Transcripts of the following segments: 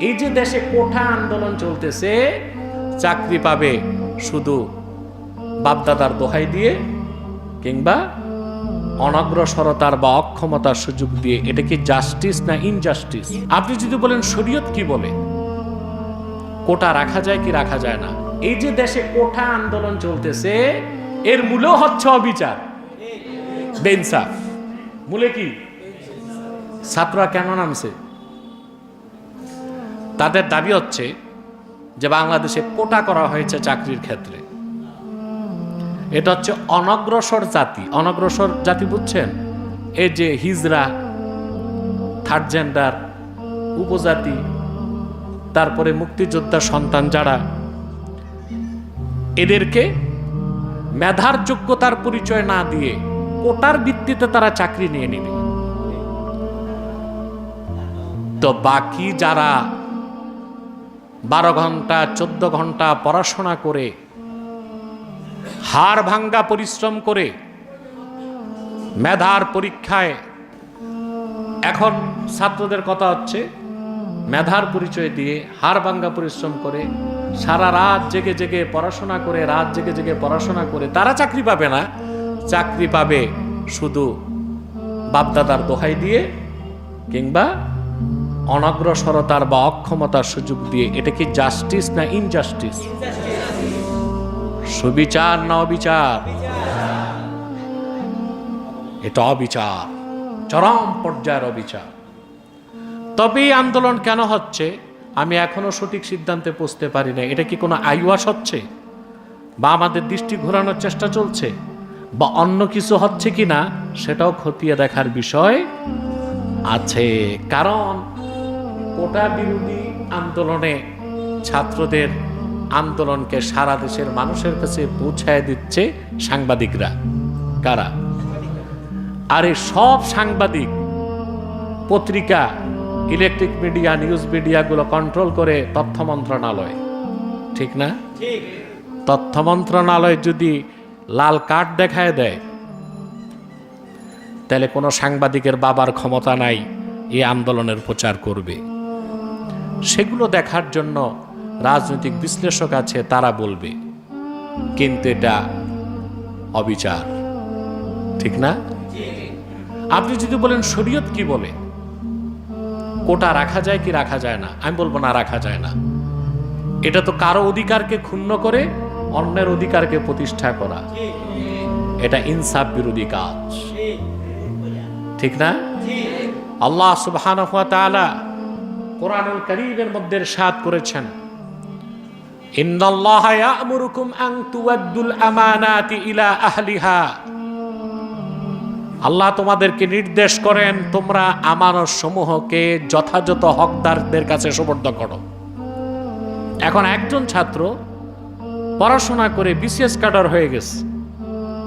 এই যে দেশে কোঠা আন্দোলন চলতেছে, চাকরি পাবে শুধু বাপদাদার দোহাই দিয়ে কিংবা অনগ্রসরতার বা অক্ষমতার সুযোগ দিয়ে? এটা কি জাস্টিস না ইনজাস্টিস আপনি যদি বলেন শরীয়ত কি বলে? কোটা রাখা যায় কি রাখা যায় না? এই যে দেশে কোঠা আন্দোলন চলতেছে, এর মূলেও হচ্ছে অবিচার। বেইনসাফ। মূলে কি? ছাত্ররা কেন নামছে? তাদের দাবি হচ্ছে যে বাংলাদেশে কোটা করা হয়েছে চাকরির ক্ষেত্রে। এটা হচ্ছে অনগ্রসর জাতি। অনগ্রসর জাতি বুঝছেন? এই যে হিজরা, থার্ড জেন্ডার, উপজাতি, তারপরে মুক্তিযোদ্ধা সন্তান যারা, এদেরকে মেধার যোগ্যতার পরিচয় না দিয়ে কোটার ভিত্তিতে তারা চাকরি নিয়ে নিবে। তো বাকি যারা বারো ঘণ্টা, চোদ্দ ঘণ্টা পড়াশোনা করে, হাড় ভাঙ্গা পরিশ্রম করে, মেধার পরীক্ষায়। এখন ছাত্রদের কথা হচ্ছে, মেধার পরিচয় দিয়ে হাড় ভাঙ্গা পরিশ্রম করে, সারা রাত জেগে জেগে পড়াশোনা করে, রাত জেগে জেগে পড়াশোনা করে, তারা চাকরি পাবে না। চাকরি পাবে শুধু বাপদাদার দোহাই দিয়ে কিংবা অনগ্রসরতার বা অক্ষমতার সুযোগ দিয়ে, এটা কি জাস্টিস না ইনজাস্টিস সুবিচার না অবিচার? এটা অবিচার। চরম পর্যায়ের অবিচার। তবে এই আন্দোলন কেন হচ্ছে? আমি এখনও সঠিক সিদ্ধান্তে পৌঁছতে পারি না এটা কি কোনো আইওয়াস হচ্ছে? বা আমাদের দৃষ্টি ঘোরানোর চেষ্টা চলছে? বা অন্য কিছু হচ্ছে কি না সেটাও খতিয়ে দেখার বিষয় আছে। কারণ কোটা বিরোধী আন্দোলনে ছাত্রদের আন্দোলনকে সারা দেশের মানুষের কাছে পৌঁছায় দিচ্ছে সাংবাদিকরা। কারা? আরে সব সাংবাদিক পত্রিকা ইলেকট্রিক মিডিয়া নিউজ মিডিয়াগুলো কন্ট্রোল করে তথ্য মন্ত্রণালয়। ঠিক না? তথ্য মন্ত্রণালয় যদি লাল কার্ড দেখায় দেয় তাহলে কোনো সাংবাদিকের বাবার ক্ষমতা নাই এই আন্দোলনের প্রচার করবে। সেগুলো দেখার জন্য রাজনৈতিক বিশ্লেষক আছে, তারা বলবে, কিন্তু এটা অবিচার। ঠিক না? আপনি যদি বলেন, শরীয়ত কি বলে? কোটা রাখা যায় কি রাখা যায় না? আমি বলব, না, রাখা যায় না। এটা তো কারও অধিকারকে ক্ষুণ্ণ করে, অন্যের অধিকারকে প্রতিষ্ঠা করা। এটা ইনসাফ বিরোধী কাজ। ঠিক না? আল্লাহ তাআলা কোরআনুল কারীমের মধ্যে ইরশাদ করেছেন। ইন্নাল্লাহা ইয়া'মুরুকুম আন তুওয়াদ্দুল আমানাতি ইলা আহলিহা। আল্লাহ তোমাদেরকে নির্দেশ করেন তোমরা আমানত সমূহকে যথাযথ হকদারদের কাছে সুবর্দ করো। এখন একজন ছাত্র পড়াশোনা করে বিসিএস কাডার হয়ে গেছে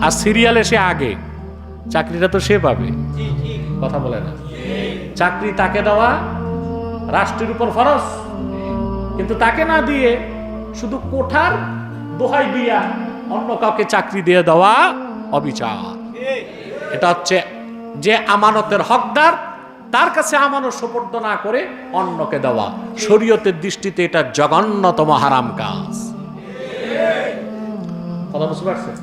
আর সিরিয়ালে সে আগে চাকরিটা তো সে পাবে। কথা বলে না। চাকরি তাকে দেওয়া রাষ্ট্রের উপর ফরজ। কিন্তু তাকে না দিয়ে শুধু কোঠার দোহাই দিয়া অন্য কাউকে চাকরি দিয়ে দেওয়া অবিচার। এটা হচ্ছে যে আমানতের হকদার তার কাছে আমানত সোপর্দ না করে অন্যকে দেওয়া। শরীয়তের দৃষ্টিতে এটা জঘন্যতম হারাম কাজ। কথা বুঝতে পারছেন?